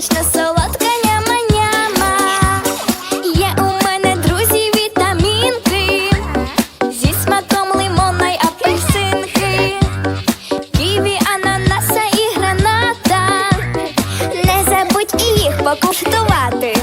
Смачна солодка няма-няма Є у мене друзі вітамінки зі смаком лимона й апельсинки, ківі, ананаса і граната. Не забудь і їх покуштувати.